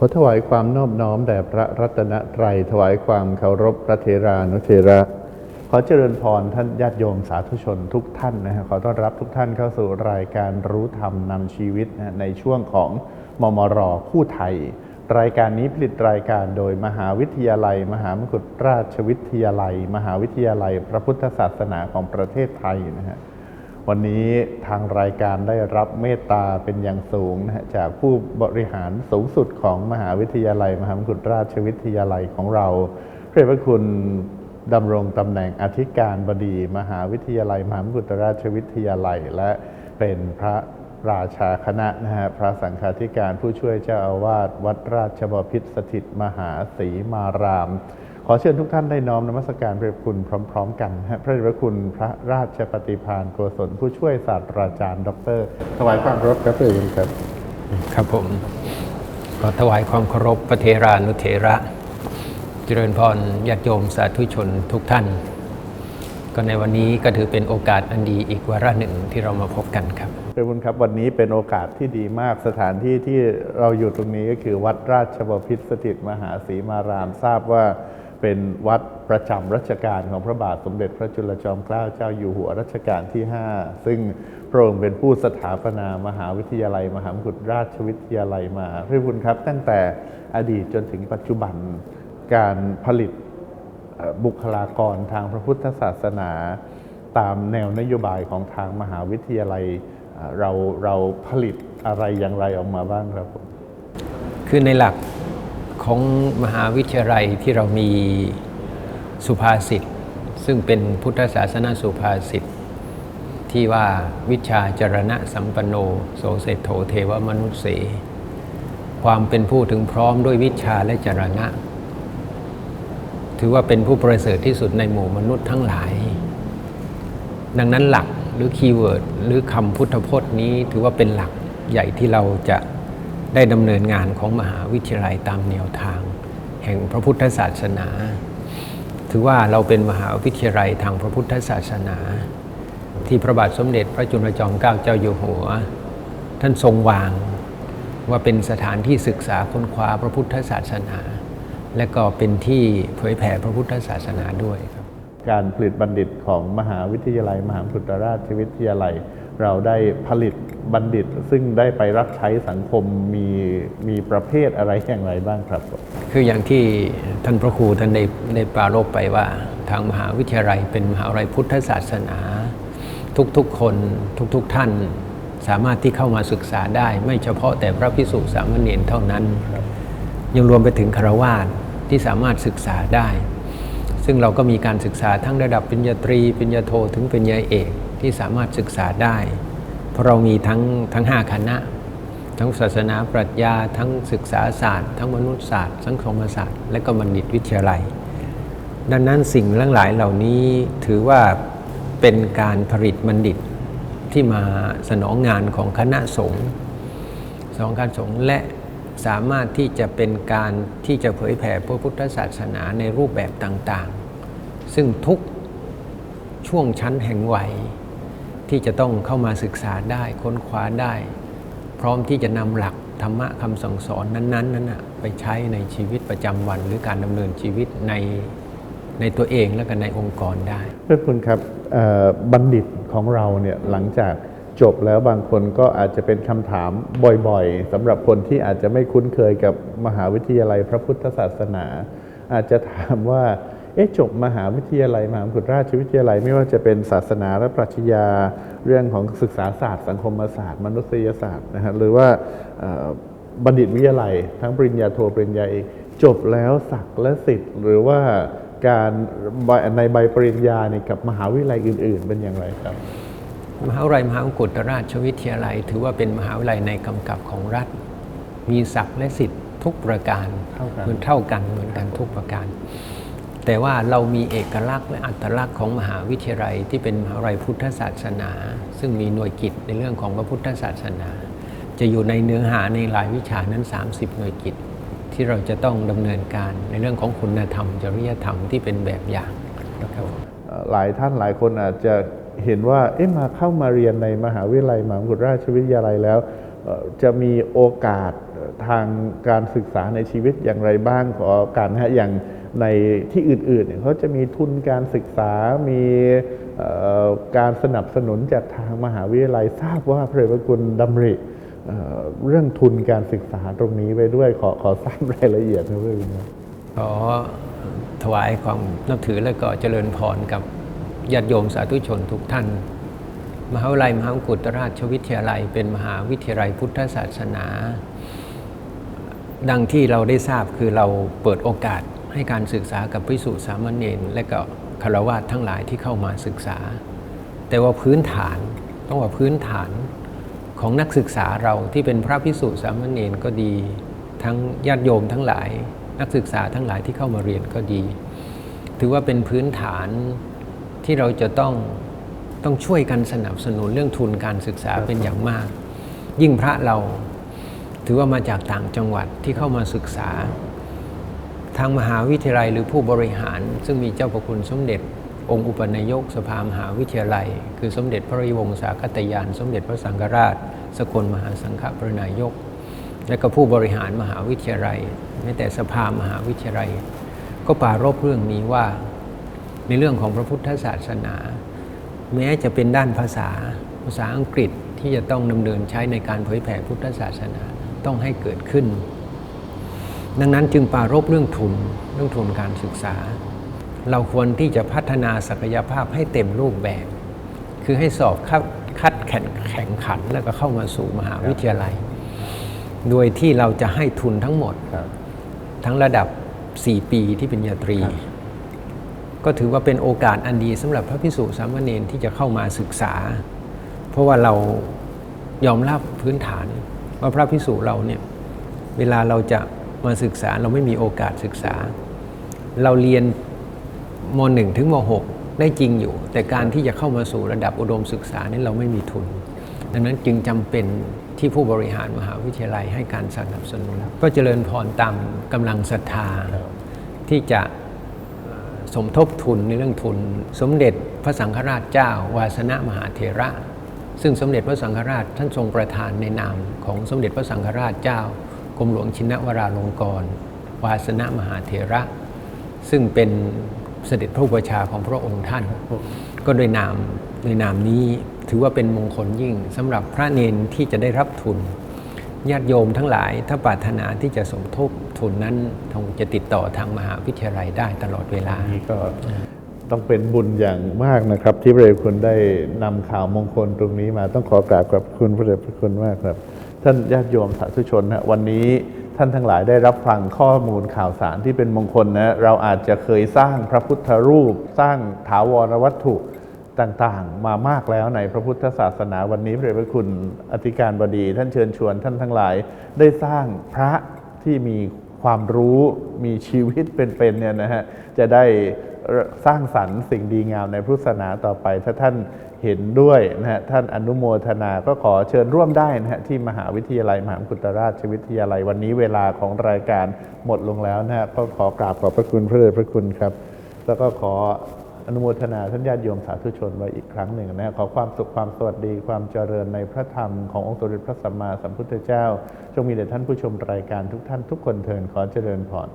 ขอถวายความนอบน้อมแด่พระรัตนตรัย ถวายความเคารพพระเทรานุเทระ ขอเจริญพรท่านญาติโยมสาธุชนทุกท่านนะฮะขอต้อนรับทุกท่านเข้าสู่รายการรู้ธรรมนำชีวิตนะในช่วงของมมรคู่ไทย รายการนี้ผลิตรายการโดยมหาวิทยาลัย มหามกุฏราชวิทยาลัย มหาวิทยาลัย พระพุทธศาสนาของประเทศไทยนะฮะ วันนี้ทางรายการได้รับเมตตาเป็นอย่างสูงนะฮะจากผู้บริหารสูงสุดของมหาวิทยาลัย มหามกุฏราชวิทยาลัยของเราพระเดชพระคุณดำรงตำแหน่งอธิการบดี มหาวิทยาลัย มหามกุฏราชวิทยาลัย และเป็นพระราชาคณะนะฮะพระสังฆาธิการผู้ช่วยเจ้าอาวาสวัดราชบพิตรสถิตมหาศรีมาราม ขอเชิญทุกท่านได้น้อมนมัสการพระเดชพระคุณพร้อม ๆ กันฮะพระเดชพระคุณพระราชปฏิภาณโกศลผู้ช่วยศาสตราจารย์ ดร ถวายความเคารพครับพระเดชพระคุณครับ ครับผมขอถวายความเคารพพระเทรานุเถระ เจริญพรญาติโยมสาธุชนทุกท่าน ก็ในวันนี้ก็ถือเป็นโอกาสอันดีอีกวาระหนึ่งที่เรามาพบกันครับพระคุณครับวันนี้เป็นโอกาสที่ดีมากสถานที่ที่เราอยู่ตรงนี้ก็คือวัดราชบพิตรสถิตมหาศรีมารามทราบว่า เป็นวัดประจำรัชกาลของพระบาทสมเด็จพระจุลจอมเกล้าเจ้าอยู่หัวรัชกาลที่ 5 ซึ่งพระองค์เป็นผู้สถาปนามหาวิทยาลัย มหามกุฏราชวิทยาลัยมาพระคุณครับ ตั้งแต่อดีตจนถึงปัจจุบันการผลิตบุคลากรทางพระพุทธศาสนาตามแนวนโยบายของทางมหาวิทยาลัยเอ่อเราเราผลิตอะไรอย่างไรออกมาบ้างครับผมคือในหลัก ของมหาวิทยาลัยที่เรามีสุภาษิต ซึ่งเป็นพุทธศาสนาสุภาษิต ที่ว่าวิชาจรณะสัมปันโน โสเศโธเทวมนุษย์เสความเป็นผู้ถึงพร้อมด้วยวิชาและจรณะ ถือว่าเป็นผู้ประเสริฐที่สุดในหมู่มนุษย์ทั้งหลาย ดังนั้นหลักหรือคีย์เวิร์ดหรือคำพุทธพจน์นี้ถือว่าเป็นหลักใหญ่ที่เราจะ ได้ดำเนินงานของมหาวิทยาลัยตามแนวทาง แห่งพระพุทธศาสนา ถือว่าเราเป็นมหาวิทยาลัยทางพระพุทธศาสนา ที่พระบาทสมเด็จพระจุลจอมเกล้าเจ้าอยู่หัว ท่านทรงวางว่าเป็นสถานที่ศึกษาค้นคว้าพระพุทธศาสนา และก็เป็นที่เผยแผ่พระพุทธศาสนาด้วยครับการผลิตบัณฑิตของมหาวิทยาลัย มหามกุฏราชวิทยาลัย เราได้ผลิต บัณฑิต ซึ่งได้ไปรับใช้สังคมมีมีประเภทอะไรอย่างไรบ้างครับ คืออย่างที่ท่านพระครูท่านได้ได้ปรารภไปว่าทางมหาวิทยาลัยเป็นมหาวิทยาลัยพุทธศาสนา ทุกๆคนทุกๆท่านสามารถที่เข้ามาศึกษาได้ ไม่เฉพาะแต่พระพิสุสามเณรเท่านั้น ยังรวมไปถึงคารวาสที่สามารถศึกษาได้ ซึ่งเราก็มีการศึกษาทั้งระดับปริญญาตรีปริญญาโทถึงปริญญาเอกที่สามารถศึกษาได้ ราะเรามีทั้งทั้งห้าคณะ ทั้งศาสนาปรัชญา ทั้งศึกษาศาสตร์ ทั้งมนุษยศาสตร์สังคมศาสตร์ และก็บัณฑิตวิทยาลัย ดังนั้นสิ่งทั้งหลายเหล่านี้ถือว่าเป็นการผลิตบัณฑิตที่มาสนองงานของคณะสงฆ์สองการสงฆ์และสามารถที่จะเป็นการที่จะเผยแผ่พระพุทธศาสนาในรูปแบบต่างๆ ซึ่งทุกช่วงชั้นแห่งวัย ที่จะต้องเข้ามาศึกษาได้ค้นคว้าได้ พร้อมที่จะนำหลักธรรมะคำสั่งสอนนั้นๆนั้นนะไปใช้ในชีวิตประจำวันหรือการดำเนินชีวิตในในตัวเองและก็ในองค์กรได้เพื่อนคุณครับบัณฑิตของเราเนี่ยหลังจากจบแล้วบางคนก็อาจจะเป็นคำถามบ่อยๆสำหรับคนที่อาจจะไม่คุ้นเคยกับมหาวิทยาลัยพระพุทธศาสนา อาจจะถามว่า เอ๊ะจบมหาวิทยาลัยมหามกุฏราชวิทยาลัย ไม่ว่าจะเป็นศาสนาและปรัชญาเรื่องของศึกษาศาสตร์ สังคมศาสตร์ มนุษยศาสตร์นะฮะหรือว่าเอ่อบัณฑิตวิทยาลัย ทั้งปริญญาโทปริญญาเอกจบแล้วศักดิ์และสิทธิ์ หรือว่าการใบในใบปริญญาเนี่ยกับมหาวิทยาลัยอื่น ๆ เป็นอย่างไรครับ มหาวิทยาลัยมหามกุฏราชวิทยาลัย ถือว่าเป็นมหาวิทยาลัยในกำกับของรัฐ มีศักดิ์และสิทธิ์ทุกประการเท่ากันเหมือนเท่ากันเหมือนกันทุกประการ แต่ว่าเรามีเอกลักษณ์และอัตลักษณ์ของมหาวิทยาลัยที่เป็นมหาวิทยาลัยพุทธศาสนา ซึ่งมีหน่วยกิจในเรื่องของพระพุทธศาสนา จะอยู่ในเนื้อหาในรายวิชานั้น 30 หน่วยกิจ ที่เราจะต้องดำเนินการในเรื่องของคุณธรรม จริยธรรมที่เป็นแบบอย่างนะครับหลายท่านหลายคนอาจจะเห็นว่าเอ๊ะมาเข้ามาเรียนในมหาวิทยาลัยมหามกุฏราชวิทยาลัยแล้ว จะมีโอกาสทางการศึกษาในชีวิตอย่างไรบ้างขอการนะฮะอย่างในที่อื่นๆเขาจะมีทุนการศึกษา มีการสนับสนุนจากทางมหาวิทยาลัยทราบว่าพระเดชพระคุณดำริเรื่องทุนการศึกษาตรงนี้ไว้ด้วยขอขอทราบรายละเอียดนะเพื่อนขอถวายความนับถือและก็เจริญพรกับญาติโยมสาธุชนทุกท่าน มหาวิทยาลัยมหากุฏราชวิทยาลัย เป็นมหาวิทยาลัยพุทธศาสนา ดังที่เราได้ทราบคือเราเปิดโอกาสให้การศึกษากับพิสุสามเณรและก็คารวะทั้งหลายที่เข้ามาศึกษา แต่ว่าพื้นฐานต้องว่าพื้นฐานของนักศึกษาเราที่เป็นพระพิสุสามเณรก็ดี ทั้งญาติโยมทั้งหลาย นักศึกษาทั้งหลายที่เข้ามาเรียนก็ดี ถือว่าเป็นพื้นฐานที่เราจะต้อง ต้องช่วยกันสนับสนุนเรื่องทุนการศึกษาเป็นอย่างมาก ยิ่งพระเราถือว่ามาจากต่างจังหวัดที่เข้ามาศึกษา ทางมหาวิทยาลัยหรือผู้บริหาร ซึ่งมีเจ้าประคุณสมเด็จ องค์อุปนายกสภามหาวิทยาลัย คือสมเด็จพระริวงศาคตยาน สมเด็จพระสังฆราช สกลมหาสังฆปรินายก และก็ผู้บริหารมหาวิทยาลัยแม้แต่สภามหาวิทยาลัย ก็ปรารบเรื่องนี้ว่าในเรื่องของพระพุทธศาสนา แม้จะเป็นด้านภาษาภาษาอังกฤษที่จะต้องดำเนินใช้ในการเผยแผ่พุทธศาสนาต้องให้เกิดขึ้น ดังนั้นจึงปรารบเรื่องทุนเรื่องทุนการศึกษา เราควรที่จะพัฒนาศักยภาพให้เต็มรูปแบบ คือให้สอบคัดคัดแข่งแข่งขันแล้วก็เข้ามาสู่มหาวิทยาลัย โดยที่เราจะให้ทุนทั้งหมดครับทั้งระดับ 4 ปีที่เป็นญาตรีครับ ก็ถือว่าเป็นโอกาสอันดีสำหรับพระพิสุสามเณรที่จะเข้ามาศึกษา เพราะว่าเรายอมรับพื้นฐานว่าพระพิสุเราเนี่ยเวลาเราจะมาศึกษาเราไม่มีโอกาสศึกษา เราเรียนม .1 ถึงม .6 ได้จริงอยู่ แต่การที่จะเข้ามาสู่ระดับอุดมศึกษานี่เราไม่มีทุน ดังนั้นจึงจำเป็นที่ผู้บริหารมหาวิทยาลัยให้การสนับสนุน ก็เจริญพรตามกำลังศรัทธาที่จะ สมทบทุนในเรื่องทุน สมเด็จพระสังฆราชเจ้า วาสนะมหาเถระ ซึ่งสมเด็จพระสังฆราชท่านทรงประทานในนามของสมเด็จพระสังฆราชเจ้ากรมหลวงชินวราลงกรณวาสนะมหาเถระ ซึ่งเป็นเสด็จพระอุปชาของพระองค์ท่าน ก็โดยนามโดยนามนี้ถือว่าเป็นมงคลยิ่งสำหรับพระเนนที่จะได้รับทุนญาติโยมทั้งหลายถ้าปรารถนาที่จะสมทบ ทุนนั้นคงจะติดต่อทางมหาวิทยาลัยได้ตลอดเวลา นี่ก็ต้องเป็นบุญอย่างมากนะครับ ที่พระเดชพระคุณได้นำข่าวมงคลตรงนี้มาต้องขอกราบขอบคุณพระเดชพระคุณมากครับ ท่านญาติโยมสาธุชนนะวันนี้ท่านทั้งหลายได้รับฟังข้อมูลข่าวสารที่เป็นมงคลนะเราอาจจะเคยสร้างพระพุทธรูป สร้างถาวรวัตถุต่างๆ มามากแล้วในพระพุทธศาสนาวันนี้พระเดชพระคุณอธิการบดี ท่านเชิญชวนท่านทั้งหลายได้สร้างพระที่มี ความรู้มีชีวิตเป็นๆเนี่ยนะฮะจะได้สร้างสรรค์สิ่งดีงามในพุทธศาสนาต่อไป ถ้าท่านเห็นด้วยนะฮะท่านอนุโมทนาก็ขอเชิญร่วมได้นะฮะที่มหาวิทยาลัยมหามกุฏราชวิทยาลัย วันนี้เวลาของรายการหมดลงแล้วนะฮะก็ขอกราบขอบพระคุณพระเดชพระคุณครับ แล้วก็ขอ อนุโมทนาท่านญาติโยมสาธุชนไว้อีกครั้งหนึ่งนะขอความสุขความสวัสดีความเจริญในพระธรรมขององค์สมเด็จพระสัมมาสัมพุทธเจ้า จงมีแด่ท่านผู้ชมรายการทุกท่านทุกคนเทินขอเจริญพร